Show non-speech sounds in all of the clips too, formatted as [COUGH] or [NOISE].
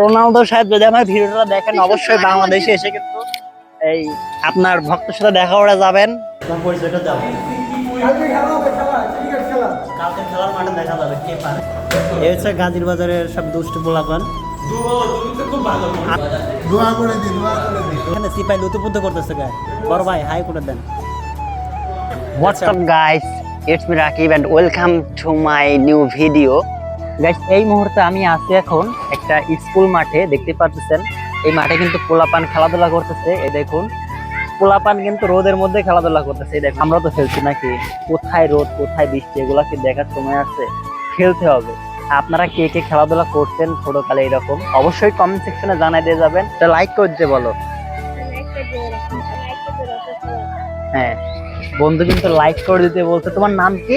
Ronaldo সাহেব যদি আমার ভিডিওটা দেখেন অবশ্যই বাংলাদেশে এসে কিন্তু এই আপনার ভক্তের সাথে দেখা করে যাবেন। পরিচয়টা দাও। কালকে খেলা হবে খেলা ক্রিকেট খেলা কালকে খেলার মাঠে দেখা যাবে কে পারে। এই হচ্ছে গাজীর বাজারের সব দুষ্টু পোলাপান। এখানে সিপাই লুতুপুদ্ধ করতেছে গায়ে বড় ভাই হাই করে দেন। Guys it's me Rakib and welcome to my new video guys এই মুহূর্তে আমি আছি এখন একটা স্কুল মাঠে, দেখতে পাচ্ছেন এই মাঠে কিন্তু পোলাপান খেলাধুলা করতেছে, এই দেখুন। পোলাপান কিন্তু রোদের মধ্যে খেলাধুলা করতেছে দেখুন। আমরা তো খেলছি নাকি? কোথায় রোদ, কোথায় বৃষ্টি, এগুলা কি দেখার সময় আছে? খেলতে হবে। আপনারা কে কে খেলাধুলা করতেন ছোটকালে এরকম, অবশ্যই কমেন্ট সেকশনে জানাই দিয়ে যাবেন। লাইক করতে বলো। হ্যাঁ। বন্ধু কিন্তু লাইক করে দিতে বলছে। তোমার নাম কি?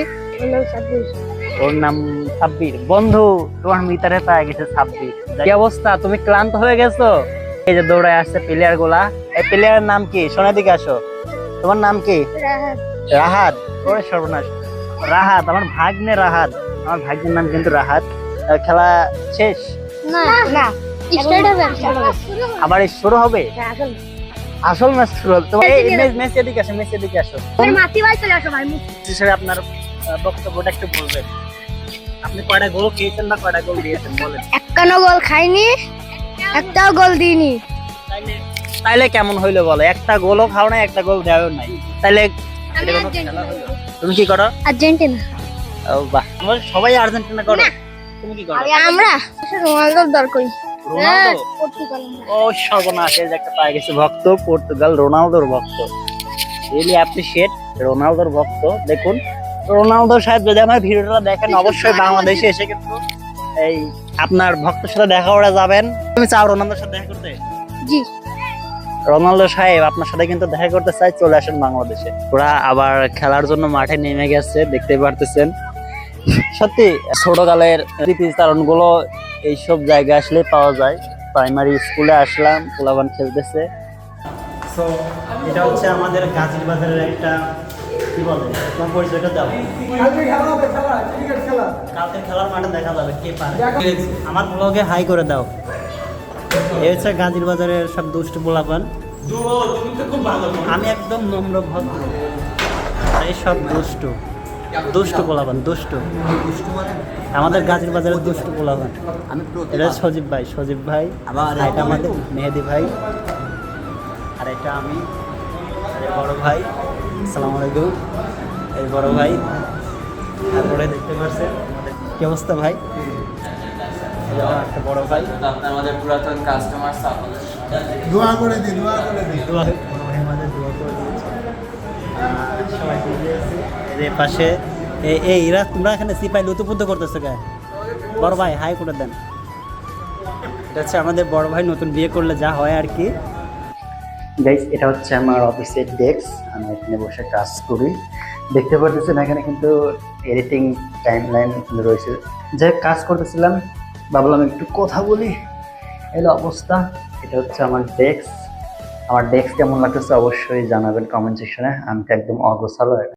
ওর নাম সাব্বির বন্ধু তোমার মিটারে পায়ে গেছে সাব্বির কি অবস্থা? তুমি ক্লান্ত হয়ে গেছো? এই যে দৌড়ায় আসছে প্লেয়ারগুলা। এই প্লেয়ারের নাম কি? সোনা দিকে আসো। তোমার নাম কি? রাহাত। ওরে সর্বনাশ। রাহাত আমার ভাগ্নে রাহাত। আমার ভাগ্নের নাম কিন্তু রাহাত। খেলা শেষ? না না। স্টার্ট হবে আবার শুরু হবে? আসল। ম্যাচ শুরু হবে। তোমার এই ম্যাচ ম্যাচ এদিকে আসো ম্যাচ এদিকে আসো। মাতি ভাই চলে আসো ভাই হিসেবে আপনার বক্তব্যটা একটু বলবেন। আপনি কয়টা গোল খেয়েছেন না কয়টা গোল দিয়েছেন বলেন। একটানো গোল খাইনি একটাও গোল দিইনি। তাইলে তাইলে কেমন হইল বলো? একটা গোলও খাও না একটা গোল দেওয়াও নাই। তাইলে? তুমি কি করো? আর্জেন্টিনা। ও বাহ। তোমরা সবাই আর্জেন্টিনা করো। তুমি কি করো? আমরা? রোনালদোর দর করি ও সর্বনাশ এই যে একটা পায়ে গেছে ভক্ত পর্তুগাল রোনালদোর ভক্ত। রিয়েলি অ্যাপ্রিসিয়েট রোনালদোর ভক্ত। দেখুন রোনালদো সাহেব যদি আমার ভিডিওটা দেখেন [LAUGHS] অবশ্যই বাংলাদেশে এসে কিন্তু এই আপনার ভক্তের সাথে দেখা করে যাবেন। তুমি চাও রোনালদোর সাথে দেখা করতে? জি। রোনালদো সাহেব আপনার সাথে কিন্তু দেখা করতে চাই চলে আসেন বাংলাদেশে। ওরা আবার খেলার জন্য মাঠে নেমে গেছে দেখতে পারতেছেন। সত্যি ছোটকালের স্মৃতিচারণগুলো এইসব জায়গায় আসলে পাওয়া যায়। প্রাইমারি স্কুলে আসলাম পোলাবান খেলতেছে। সো এটা হচ্ছে আমাদের গাজীর বাজারের একটা কি বলে? তোমার পরিচয়টা দাও। কালকে খেলা হবে খেলা ক্রিকেট খেলা। কালকে খেলার মাঠে দেখা যাবে কে পারে? আমার ব্লগে হাই করে দাও। এই হচ্ছে গাজীর বাজারের সব দুষ্টু পোলাপান। আমি একদম নম্র ভদ্র। আর এই সব দুষ্টু। দুষ্টু পোলাপান দুষ্টু। আমাদের গাজীর বাজারের দুষ্টু পোলাপান। এটা সজীব ভাই সজীব ভাই। আর এটা আমাদের মেহেদি ভাই। আর এটা আমি বড় ভাই। আসসালামু আলাইকুম। এই বড় ভাই তারপরে দেখতে পাচ্ছেন আমাদের কি অবস্থা ভাই? একটা বড় ভাই। আমাদের পুরাতন কাস্টমার দোয়া করে দিন দোয়া করে দিন দোয়া আমাদের দোয়া করে দিয়েছে। সবাই বুঝে আছে? এর এই পাশে এই এরা তোমরা এখানে সিপাই লুতুপুদ্ধ করতেছো কে বড় ভাই হাই করে দেন। এটা হচ্ছে আমাদের বড় ভাই নতুন বিয়ে করলে যা হয় আর কি। গাইস এটা হচ্ছে আমার অফিসের ডেস্ক আমি এখানে বসে কাজ করি। দেখতে পারতেছেন এখানে কিন্তু এডিটিং টাইম লাইন রয়েছে। যাই কাজ করতেছিলাম। ভাবলাম একটু কথা বলি। এলো অবস্থা, এটা হচ্ছে আমার ডেস্ক আমার ডেস্ক কেমন লাগতেছে অবশ্যই জানাবেন কমেন্ট সেকশনে আমি তো একদম অগোছালো।